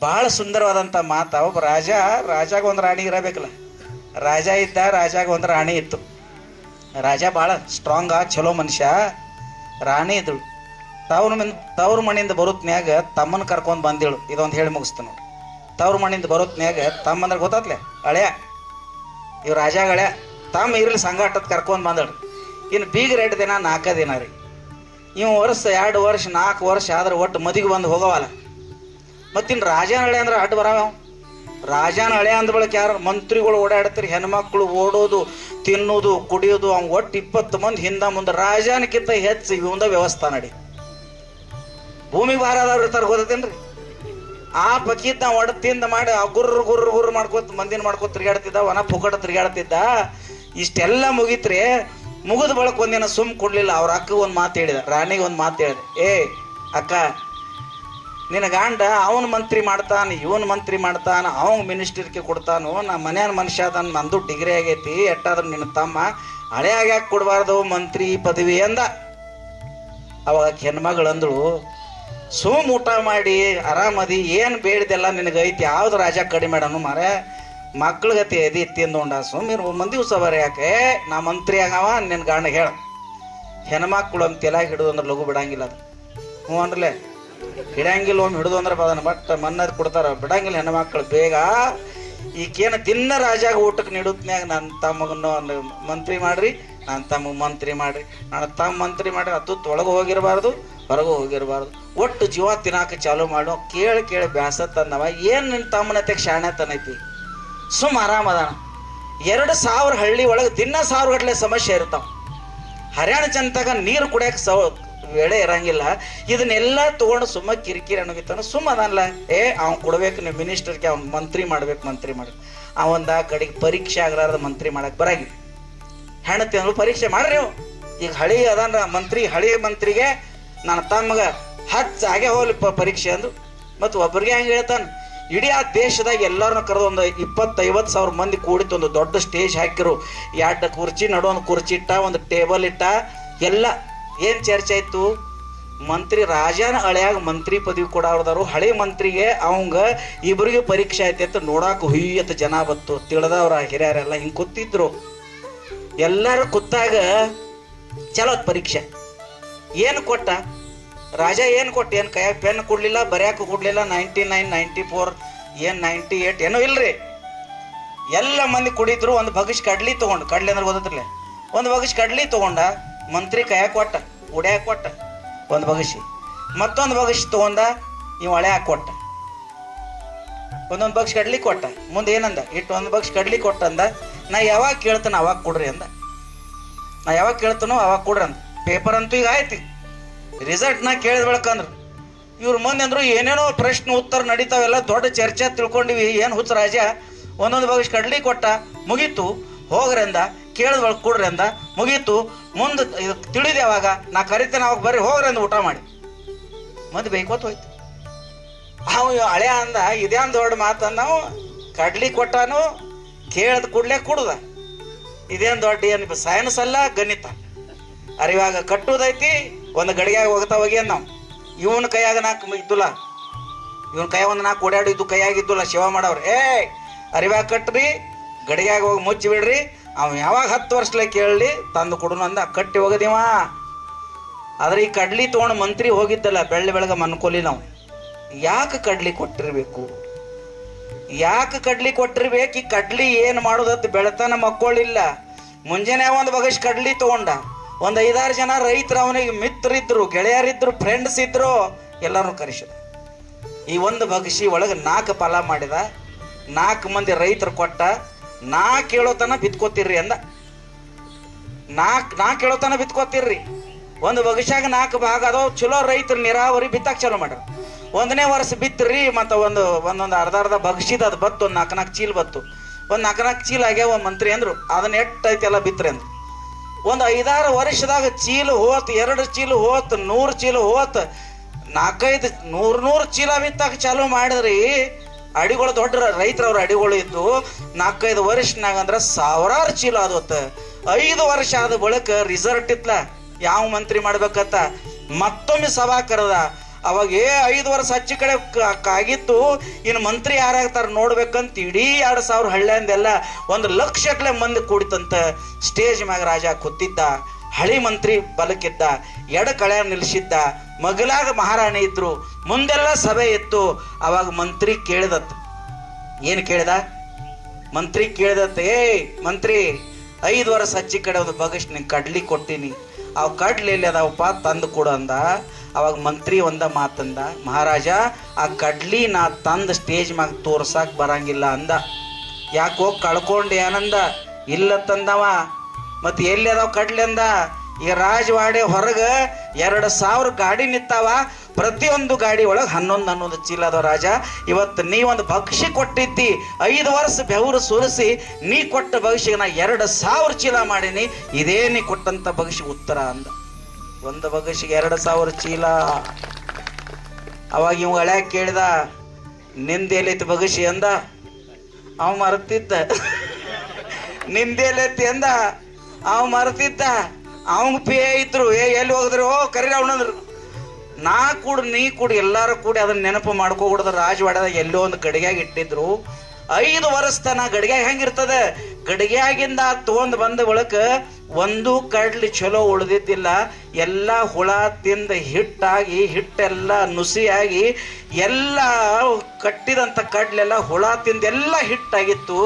ಬಹಳ ಸುಂದರವಾದಂಥ ಮಾತು. ಒಬ್ಬ ರಾಜ, ರಾಜಾಗ ಒಂದು ರಾಣಿ ಇರಬೇಕಲ್ಲ. ರಾಜ ಇದ್ದ ರಾಜಾಗ ಒಂದು ರಾಣಿ ಇತ್ತು. ರಾಜ ಭಾಳ ಆ ಚಲೋ ಮನುಷ್ಯ. ರಾಣಿ ಇದ್ದಳು. ತವ್ರ ಮನ್, ತವ್ರ ಮನೆಯಿಂದ ಬರುತ್ನ್ಯಾಗ ತಮ್ಮನ ಕರ್ಕೊಂಡು ಬಂದಿಳು. ಇದೊಂದು ಹೇಳಿ ಮುಗಿಸ್ತು ನೋಡಿ. ತವ್ರ ಮನೆಯಿಂದ ಬರುತ್ನ್ಯಾಗ ತಮ್ಮ ಅಂದ್ರೆ ಗೊತ್ತಾತ್ಲೆ? ಹಳೆಯ. ಇವ್ ಹಳೆಯ. ತಮ್ಮ ಇರಲಿ ಸಂಗಾಟದ ಕರ್ಕೊಂಡು ಬಂದಳು. ಇನ್ನು ಬೀಗ ರೆಡ್ ದಿನ ನಾಲ್ಕ ದಿನ ರೀ. ಇವ್ ವರ್ಷ ಎರಡು ವರ್ಷ ನಾಲ್ಕು ವರ್ಷ ಆದ್ರೆ ಒಟ್ಟು ಮದಿಗೆ ಬಂದು ಹೋಗವಲ್ಲ. ಮತ್ತಿನ್ನು ರಾಜನ ಹಳೆ ಅಂದ್ರೆ ಅಡ್ಡ ಬರಾವ. ರಾಜನ ಹಳೆ ಅಂದ ಬಳಿಕ ಯಾರು ಮಂತ್ರಿಗಳು ಓಡಾಡ್ತಾರೆ, ಹೆಣ್ಮಕ್ಳು ಓಡೋದು, ತಿನ್ನೋದು, ಕುಡಿಯೋದು ಅವ್ನು ಒಟ್ಟು ಇಪ್ಪತ್ತು ಮಂದಿ ಹಿಂದ ಮುಂದೆ ರಾಜನಕ್ಕಿಂತ ಹೆಚ್ಚು ಇವಂದ ವ್ಯವಸ್ಥೆ ನಡಿ. ಭೂಮಿ ಭಾರ ಆದವ್ರು ಇರ್ತಾರೆ ಗೊತ್ತೇನ್ರಿ? ಆ ಪಕೀತ್ ನಾವು ಒಡ ತಿಂದ ಮಾಡಿ ಆ ಗುರ್ರ ಗುರು ಗುರ್ರ ಮಾಡ್ಕೋತ ಮಂದಿನ ಮಾಡ್ಕೋ ತಿರ್ಗಾಡ್ತಿದ್ದ ಒನ ಪುಕಟ ತಿರ್ಗಾಡ್ತಿದ್ದ, ಇಷ್ಟೆಲ್ಲ ಮುಗಿತ್ರಿ ಮುಗಿದ ಬಳಕ ಒಂದಿನ ಸುಮ್ ಕೊಡ್ಲಿಲ್ಲ. ಅವ್ರ ಅಕ್ಕ ಒಂದು ಮಾತು ಹೇಳಿದ, ರಾಣಿಗೆ ಒಂದು ಮಾತು ಹೇಳಿದೆ ಏ ಅಕ್ಕ ನಿನ್ನ ಗಾಂಡ ಅವನ ಮಂತ್ರಿ ಮಾಡ್ತಾನ, ಇವನ್ ಮಂತ್ರಿ ಮಾಡ್ತಾನೆ, ಅವನ ಮಿನಿಸ್ಟರ್ಗೆ ಕೊಡ್ತಾನು, ನಮ್ಮ ಮನ್ಯಾನ ಮನುಷ್ಯ ಅದನ್ನ ನಂದು ಡಿಗ್ರಿ ಆಗೈತಿ, ಎಟ್ಟಾದ್ರೂ ನಿನ್ನ ತಮ್ಮ ಹಳೆ ಆಗ್ಯಾಕೆ ಕೊಡಬಾರ್ದು, ಮಂತ್ರಿ ಪದವಿ ಅಂದ. ಅವಾಗ ಹೆಣ್ಮಗಳಂದಳು, ಸುಮ್ ಊಟ ಮಾಡಿ, ಆರಾಮದಿ, ಏನು ಬೇಡಿದೆಲ್ಲ ನಿನಗೆ ಐತಿ, ಯಾವ್ದು ರಾಜ ಕಡಿಮೆ ಮಾಡೋನು ಮಾರೆ ಮಕ್ಳಿಗತಿ ಎದಿ ತಿಂದೊಂಡ ಸುಮ್ ಇರು ಮಂದಿ ಉತ್ಸವ ಯಾಕೆ, ನಾ ಮಂತ್ರಿ ಆಗವ ನಿನ್ನ ಗಾಣ ಹೇಳ. ಹೆಣ್ಮಕ್ಳು ಅಂತ ತಲೆ ಹಿಡಿದು ಅಂದ್ರೆ ಲಘು ಬಿಡಂಗಿಲ್ಲ ಅದು. ಹ್ಞೂ ಅನ್ರಲೆ? ಹಿಡಂಗಿಲ್ಲ ಒಮ್ಮೆ ಹಿಡಿದು ಅಂದ್ರೆ ಬದನ ಬಟ್ ಮನ್ನದ್ ಕೊಡ್ತಾರ, ಬಿಡಂಗಿಲ್ಲ ಹೆಣ್ಮಕ್ಳು, ಬೇಗ ಈಗೇನು ದಿನ ರಾಜಾಗ ಊಟಕ್ಕೆ ನೀಡುತ್ನ್ಯಾಗ ನನ್ನ ತಮ್ಮಗನ್ನು ಮಂತ್ರಿ ಮಾಡ್ರಿ ನನ್ನ ತಮ್ಮ ಮಂತ್ರಿ ಮಾಡ್ರಿ. ನನ್ನ ತಮ್ಮ ಮಂತ್ರಿ ಮಾಡ್ರಿ, ಅದು ಒಳಗೆ ಹೋಗಿರಬಾರ್ದು, ಹೊರಗೆ ಹೋಗಿರಬಾರ್ದು. ಒಟ್ಟು ಜೀವ ತಿನ್ನಾಕ ಚಾಲೂ ಮಾಡು, ಕೇಳಿ ಕೇಳಿ ಬ್ಯಾಸ ತಂದವ, ಏನು ನಿನ್ನ ತಮ್ಮನತೆಗೆ ಶಾಣೆ ತನೈತಿ ಆರಾಮ ಅದಾನ. ಎರಡು ಸಾವಿರ ಹಳ್ಳಿ ಒಳಗೆ ದಿನ ಸಾವಿರ ಗಟ್ಟಲೆ ಸಮಸ್ಯೆ ಇರ್ತಾವ. ಹರ್ಯಾಣ ಜನತಾಗ ನೀರು ಕುಡಿಯಕ್ಕೆ ಸೌ ವೇಳೆ ಇರಂಗಿಲ್ಲ. ಇದನ್ನೆಲ್ಲ ತಗೊಂಡು ಸುಮ್ಮ ಕಿರಿಕಿರಿ ಅನ್ನೋಗಿತ್ತಾನ ಸುಮ್ಮ ಅದಲ್ಲ ಏ, ಅವ್ನು ಕೊಡ್ಬೇಕು ನೀವು ಮಿನಿಸ್ಟರ್ಗೆ, ಅವ್ನು ಮಂತ್ರಿ ಮಾಡ್ಬೇಕು ಮಂತ್ರಿ ಮಾಡ್ಬೇಕು. ಅವಂದ ಕಡೆಗೆ ಪರೀಕ್ಷೆ ಆಗಲಾರ್ದ ಮಂತ್ರಿ ಮಾಡಕ್ ಬರಾಗಿ. ಹೆಣತಿ ಅಂದ್ರು ಪರೀಕ್ಷೆ ಮಾಡ್ರಿ ನೀವು. ಈಗ ಹಳಿ ಅದಾನ ಮಂತ್ರಿ, ಹಳಿ ಮಂತ್ರಿಗೆ ನನ್ನ ತಮ್ಮಗ ಹಚ್ಚ ಹಾಗೆ ಹೋಗ್ಲಿ ಪರೀಕ್ಷೆ ಅಂದ್ರು. ಮತ್ತು ಒಬ್ಬರಿಗೆ ಹೆಂಗೆ ಹೇಳ್ತಾನೆ, ಇಡೀ ಆ ದೇಶದಾಗ ಎಲ್ಲರನ್ನ ಕರೆದು ಒಂದು ಇಪ್ಪತ್ತೈವತ್ತು ಸಾವಿರ ಮಂದಿ ಕೂಡಿತ್ತು ಒಂದು ದೊಡ್ಡ ಸ್ಟೇಜ್ ಹಾಕಿರು. ಎರಡು ಕುರ್ಚಿ ನಡು ಒಂದು ಕುರ್ಚಿ ಇಟ್ಟ, ಒಂದು ಟೇಬಲ್ ಇಟ್ಟ, ಎಲ್ಲ ಏನು ಚರ್ಚೆ ಆಯ್ತು? ಮಂತ್ರಿ ರಾಜನ ಹಳೆಯಾಗ ಮಂತ್ರಿ ಪದವಿ ಕೊಡೋರ್ದಾರು ಹಳೆ ಮಂತ್ರಿಗೆ ಅವಂಗ ಇಬ್ಬರಿಗೆ ಪರೀಕ್ಷೆ ಐತಿ ಅಂತ ನೋಡಾಕ ಹುಯ್ಯತ್ತ ಜನ ಬತ್ತು ತಿಳಿದವ್ರ ಹಿರಿಯರೆಲ್ಲ ಹಿಂಗೆ ಕೂತಿದ್ರು. ಎಲ್ಲರೂ ಕೂತಾಗ ಚಲೋತ್ ಪರೀಕ್ಷೆ. ಏನು ಕೊಟ್ಟ? ರಾಜ ಏನು ಕೊಟ್ಟ? ಏನು ಕೈಯಾಗ ಪೆನ್ ಕೊಡಲಿಲ್ಲ, ಬರ್ಯಾಕ ಕೊಡಲಿಲ್ಲ ನೈಂಟಿ ನೈನ್ ನೈಂಟಿ ಫೋರ್, ಏನು ನೈಂಟಿ ಏಟ್, ಏನೋ ಇಲ್ರಿ. ಎಲ್ಲ ಮಂದಿ ಕುಡಿದ್ರು, ಒಂದು ಬಗಸ್ ಕಡ್ಲಿ ತಗೊಂಡು. ಕಡ್ಲಿ ಅಂದ್ರೆ ಗೊತ್ತಿರಲಿ ಒಂದು ಬಗಸ್ ಕಡ್ಲಿ ತಗೊಂಡ ಮಂತ್ರಿ ಕೈಯಾಗ ಕೊಟ್ಟ ಉಡ್ಯಾಕ ಕೊಟ್ಟ, ಒಂದು ಬಗಸಿ. ಮತ್ತೊಂದು ಬಗಸಿ ತಗೊಂಡ ಇವ್ ಹಳೆ ಕೊಟ್ಟ. ಒಂದೊಂದು ಬಗ್ಸ್ ಕಡ್ಲಿ ಕೊಟ್ಟ. ಮುಂದೆ ಏನಂದ? ಇಟ್ಟು ಒಂದು ಬಗ್ಸ್ ಕಡ್ಲಿ ಕೊಟ್ಟಂದ ನಾ ಯಾವಾಗ ಕೇಳ್ತಾನ ಅವಾಗ ಕೊಡ್ರಿ ಅಂದ. ನಾ ಯಾವಾಗ ಕೇಳ್ತಾನೋ ಅವಾಗ ಕೊಡ್ರಿ ಅಂದ. ಪೇಪರ್ ಅಂತೂ ಈಗ ಆಯ್ತು. ರಿಸಲ್ಟ್ ನಾ ಕೇಳಿದ ಬೆಳಕಂದ್ರು ಇವ್ರ ಮುಂದೆ ಅಂದ್ರು ಏನೇನೋ ಪ್ರಶ್ನೆ, ಉತ್ತರ ನಡೀತಾವೆಲ್ಲ ದೊಡ್ಡ ಚರ್ಚೆ ತಿಳ್ಕೊಂಡಿವಿ, ಏನು ಹುಚ್ಚ ರಾಜ? ಒಂದೊಂದು ಬಗ್ಸ್ ಕಡ್ಲಿ ಕೊಟ್ಟ, ಮುಗೀತು. ಹೋಗ್ರಿ ಅಂದ. ಕೇಳಿದ ಬಳಕ ಕೊಡ್ರಿ ಅಂದ. ಮುಗೀತು. ಮುಂದೆ ಇದು ತಿಳಿದೆ ಅವಾಗ, ನಾ ಕರಿತೇನೆ, ಅವಾಗ ಬರ್ರಿ, ಹೋಗ್ರಿ ಅಂದ್ ಊಟ ಮಾಡಿ. ಮುಂದೆ ಬೇಕೋತ್ ಹೋಯ್ತು. ಅವ ಹಳೆ ಅಂದ ಇದೇನ್ ದೊಡ್ಡ ಮಾತು ನಾವು ಕಡ್ಲಿ ಕೊಟ್ಟಾನು, ಕೇಳದ ಕೂಡ್ಲೆ ಕುಡ್ದ. ಇದೇನು ದೊಡ್ಡ ಏನು ಸೈನ್ಸ್ ಅಲ್ಲ, ಗಣಿತ. ಅರಿವಾಗ ಕಟ್ಟುದೈತಿ, ಒಂದು ಗಡಿಯಾಗ ಹೋಗ್ತಾ ಹೋಗಿ ನಾವು. ಇವನ ಕೈಯಾಗ ನಾಲ್ಕು ಇದ್ದುಲ್ಲ. ಇವನ್ ಕೈಯಾಗ ಒಂದು ನಾಲ್ಕು ಓಡಾಡಿದ್ದು ಕೈಯಾಗಿದ್ದುಲ್ಲ ಶಿವ ಮಾಡವ್ರೆ ಏ ಅರಿವಾಗ ಕಟ್ಟ್ರಿ ಗಡಿಯಾಗ ಹೋಗಿ ಮುಚ್ಚಿ ಬಿಡ್ರಿ ಅವ ಯಾವಾಗ ಹತ್ತು ವರ್ಷಲೆ ಕೇಳಲಿ, ತಂದು ಕೊಡೋನು ಅಂದ ಕಟ್ಟಿ ಹೋಗದಿವ. ಆದ್ರೆ ಈ ಕಡ್ಲಿ ತಗೊಂಡು ಮಂತ್ರಿ ಹೋಗಿದ್ದಲ್ಲ, ಬೆಳ್ಳಿ ಬೆಳಗ ಮನ್ಕೊಲಿ ನಾವು. ಯಾಕೆ ಕಡ್ಲಿ ಕೊಟ್ಟಿರ್ಬೇಕು? ಯಾಕೆ ಕಡ್ಲಿ ಕೊಟ್ಟಿರ್ಬೇಕು? ಈ ಕಡ್ಲಿ ಏನು ಮಾಡೋದತ್ತು ಬೆಳತನ ಮಕ್ಕಳಿಲ್ಲ. ಮುಂಜಾನೆ ಒಂದು ಬಗಸಿ ಕಡ್ಲಿ ತಗೊಂಡ. ಒಂದು ಐದಾರು ಜನ ರೈತರು ಅವನಿಗೆ ಮಿತ್ರರಿದ್ರು, ಗೆಳೆಯರಿದ್ರು ಫ್ರೆಂಡ್ಸ್ ಇದ್ರು ಎಲ್ಲರೂ ಕರೆಸಿದ. ಈ ಒಂದು ಬಗಸಿ ಒಳಗೆ ನಾಲ್ಕು ಫಲ ಮಾಡಿದ. ನಾಲ್ಕು ಮಂದಿ ರೈತರು ಕೊಟ್ಟ. ನಾ ಕೇಳೋತನ ಬಿತ್ಕೋತಿರ್ರಿ ಅಂದ. ನಾಕ್ ನಾ ಕೇಳೋತನ ಬಿತ್ಕೋತಿರ್ರಿ. ಒಂದು ಬಗಶಾಗ ನಾಲ್ಕು ಭಾಗ ಅದಾವ, ಚಲೋ ರೈತರು ನೀರಾವರಿ ಬಿತ್ತಾಕ ಚಲೋ ಮಾಡ್ರಿ ಒಂದನೇ ವರ್ಷ ಬಿತ್ತರಿ ಮತ್ತು ಒಂದು, ಒಂದೊಂದು ಅರ್ಧ ಅರ್ಧ ಬಗ್ಸಿದ ಅದು ಬತ್ತು, ಒಂದು ನಾಲ್ಕು ನಾಲ್ಕು ಚೀಲ ಬತ್ತು. ಒಂದು ನಾಲ್ಕು ನಾಲ್ಕು ಚೀಲ ಆಗ್ಯಾವ ಮಂತ್ರಿ ಅಂದ್ರು. ಅದನ್ನ ಎಟ್ಟೈತಿ ಎಲ್ಲ ಬಿತ್ರಿ ಅಂದ್ರು. ಒಂದು ಐದಾರು ವರ್ಷದಾಗ ಚೀಲ ಹೋತ್, ಎರಡು ಚೀಲ ಹೋತ್, ನೂರು ಚೀಲ ಹೋತ್, ನಾಲ್ಕೈದು ನೂರು ನೂರು ಚೀಲ ಬಿತ್ತಾಕ ಚಾಲು ಮಾಡಿದ್ರಿ. ಅಡಿಗಳು ದೊಡ್ಡ ರೈತರವ್ರ ಅಡಿಗಳು ಇದ್ದು ನಾಲ್ಕೈದು ವರ್ಷನಾಗ ಅಂದ್ರೆ ಸಾವಿರಾರು ಚೀಲ ಆದೋತ ಐದು ವರ್ಷ ಆದ ಬಳಿಕ ರಿಸಲ್ಟ್ ಇತ್ಲ. ಯಾವ ಮಂತ್ರಿ ಮಾಡ್ಬೇಕತ್ತ ಮತ್ತೊಮ್ಮೆ ಸಭಾ ಕರೆದ. ಅವಾಗ ಏ, ಐದು ವರ್ಷ ಹಚ್ಚಿ ಕಡೆ ಕಾಗಿತ್ತು. ಇನ್ನು ಮಂತ್ರಿ ಯಾರಾಗ್ತಾರ ನೋಡ್ಬೇಕಂತ ಇಡೀ ಎರಡು ಸಾವಿರ ಹಳ್ಳಿಯಿಂದೆಲ್ಲ ಒಂದು ಲಕ್ಷಕ್ಲೆ ಮಂದಿ ಕೂಡಿತಂತ ಸ್ಟೇಜ್ ಮ್ಯಾಗ ರಾಜ ಕೂತಿದ್ದ. ಹಳಿ ಮಂತ್ರಿ ಬಲಕ್ಕಿದ್ದ, ಎಡ ಕಳೆ ನಿಲ್ಲಿಸಿದ್ದ ಮಗಲಾಗ ಮಹಾರಾಣಿ ಇದ್ರು, ಮುಂದೆಲ್ಲ ಸಭೆ ಇತ್ತು. ಅವಾಗ ಮಂತ್ರಿ ಕೇಳಿದತ್. ಏನು ಕೇಳಿದ? ಮಂತ್ರಿ ಕೇಳಿದತ್ತ ಏ, ಮಂತ್ರಿ, ಐದು ವರ್ಷ ಹಚ್ಚಿ ಕಡೆ ಒಂದು ಬಗಸ್ ನಿಂಗೆ ಕಡ್ಲಿ ಕೊಟ್ಟಿನಿ. ಅವು ಕಡ್ಲಿ ಎಲ್ಲಿ ಅದಾವಪ್ಪ ತಂದು ಕೊಡು ಅಂದ. ಅವಾಗ ಮಂತ್ರಿ ಒಂದ ಮಾತಂದ ಮಹಾರಾಜ, ಆ ಕಡ್ಲಿ ನಾ ತಂದು ಸ್ಟೇಜ್ ಮ್ಯಾಗ ತೋರ್ಸಕ್ ಬರಂಗಿಲ್ಲ ಅಂದ. ಯಾಕೋ ಕಳ್ಕೊಂಡು ಏನಂದ ಇಲ್ಲ ತಂದವ. ಮತ್ತೆ ಎಲ್ಲಿ ಅದಾವ ಕಡ್ಲೆಂದ ಈಗ ರಾಜವಾಡೆ ಹೊರಗ ಎರಡು ಸಾವಿರ ಗಾಡಿ ನಿಂತಾವ. ಪ್ರತಿಯೊಂದು ಗಾಡಿ ಒಳಗೆ ಹನ್ನೊಂದು ಹನ್ನೊಂದು ಚೀಲ ಅದಾವ ರಾಜ. ಇವತ್ತು ನೀ ಒಂದು ಭಕ್ಷ್ಯ ಕೊಟ್ಟಿದ್ದಿ. ಐದು ವರ್ಷ ಬೆವರು ಸುರಿಸಿ ನೀ ಕೊಟ್ಟ ಭವಿಷ್ಯಗೆ ನಾ ಎರಡು ಸಾವಿರ ಚೀಲ ಮಾಡೀನಿ. ಇದೇ ನೀ ಕೊಟ್ಟಂತ ಭವಿಷ್ಯ ಉತ್ತರ ಅಂದ. ಒಂದು ಭವಿಷ್ಯಗೆ ಎರಡು ಸಾವಿರ ಚೀಲ. ಅವಾಗ ಇವ್ ಹಳೆ ಕೇಳಿದ ನಿಂದೆಲ್ಲೈತಿ ಭವಿಷ್ಯ ಅಂದ. ಅವ ಮರ್ತಿದ್ದ. ನಿಂದೇಲೈತಿ ಅಂದ. ಅವ ಮರ್ತಿದ್ದ. ಅವಂಗ ಪೇ ಇದ್ರು. ಏ, ಎಲ್ಲಿ ಹೋಗಿದ್ರು? ಓ, ಕರೀರಿ ಅವನಂದ್ರು ನಾ ಕೂಡ, ನೀ ಕೂಡ, ಎಲ್ಲಾರು ಕೂಡಿ ಅದನ್ನ ನೆನಪು ಮಾಡ್ಕೋಬಿಡ್ದ ರಾಜವಾಡದಾಗ ಎಲ್ಲೋ ಒಂದು ಗಡಿಗ್ಯಾಗ ಇಟ್ಟಿದ್ರು. ಐದು ವರ್ಷ ತನ ಗಡಿಗ್ಯಾಗ ಹೆಂಗಿರ್ತದೆ? ಗಡಿಗ್ಯಾಗಿಂದ ತಗೊಂಡ್ ಬಂದ ಒಳಕ ಒಂದು ಕಡ್ಲಿ ಚಲೋ ಉಳಿದಿದ್ದಿಲ್ಲ, ಎಲ್ಲ ಹುಳ ತಿಂದ ಹಿಟ್ಟಾಗಿ, ಹಿಟ್ಟೆಲ್ಲ ನುಸಿಯಾಗಿ, ಎಲ್ಲ ಕಟ್ಟಿದಂಥ ಕಡ್ಲೆಲ್ಲ ಹುಳ ತಿಂದ ಎಲ್ಲ ಹಿಟ್ಟಾಗಿತ್ತು.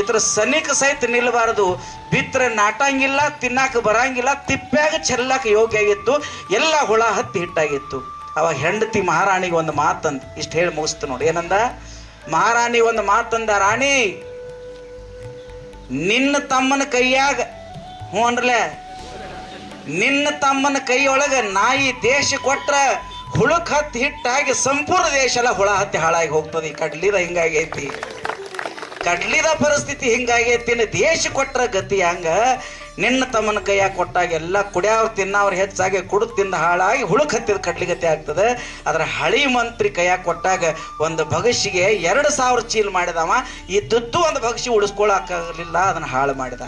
ಇದ್ರ ಸನಿಕ ಸಹಿತ ನಿಲ್ಲಬಾರದು ಬಿತ್ತರೆ ನಾಟಂಗಿಲ್ಲ ತಿನ್ನಕ್ಕೆ ಬರಂಗಿಲ್ಲ, ತಿಪ್ಪ್ಯಾಗ ಚೆಲ್ಲಕ್ಕೆ ಯೋಗ್ಯ ಆಗಿತ್ತು ಎಲ್ಲ ಹುಳ ಹತ್ತಿ ಹಿಟ್ಟಾಗಿತ್ತು. ಅವಾಗ ಹೆಂಡತಿ ಮಹಾರಾಣಿಗೆ ಒಂದು ಮಾತಂದ್, ಇಷ್ಟು ಹೇಳಿ ಮುಗಿಸ್ತು ನೋಡಿ. ಏನಂದ? ಮಹಾರಾಣಿ ಒಂದು ಮಾತಂದ, ರಾಣಿ, ನಿನ್ನ ತಮ್ಮನ ಕೈಯಾಗ ಹ್ಞೂ ನಿನ್ನ ತಮ್ಮನ ಕೈಯೊಳಗೆ ನಾಯಿ ದೇಶ ಕೊಟ್ರ ಹುಳಕ್ ಹತ್ತಿ ಹಿಟ್ಟಾಗಿ ಸಂಪೂರ್ಣ ದೇಶ ಎಲ್ಲ ಹುಳ ಹತ್ತಿ ಹಾಳಾಗಿ ಹೋಗ್ತದೆ. ಈ ಕಡ್ಲಿದ ಹಿಂಗಾಗೈತಿ. ಕಡ್ಲಿದ ಪರಿಸ್ಥಿತಿ ಹಿಂಗಾಗೈತಿ. ದೇಶ ಕೊಟ್ರ ಗತಿ ಹಂಗ. ನಿನ್ನ ತಮ್ಮನ ಕೈಯಾಗ ಕೊಟ್ಟಾಗ ಎಲ್ಲ ಕುಡಿಯವ್ರು ತಿನ್ನವ್ರು ಹೆಚ್ಚಾಗಿ ಕುಡು ತಿಂದ ಹಾಳಾಗಿ ಹುಳುಕ್ ಹತ್ತಿದ ಕಡ್ಲಿಗತಿ ಆಗ್ತದೆ. ಅದ್ರ ಹಳಿ ಮಂತ್ರಿ ಕೈಯಾಗ ಕೊಟ್ಟಾಗ ಒಂದು ಭಗಸಿಗೆ ಎರಡು ಸಾವಿರ ಚೀಲ್ ಮಾಡಿದವ. ಈ ಒಂದು ಭಗಶಿ ಉಳಿಸ್ಕೊಳಕ್ಕಾಗಲಿಲ್ಲ ಅದನ್ನ ಹಾಳು ಮಾಡಿದ.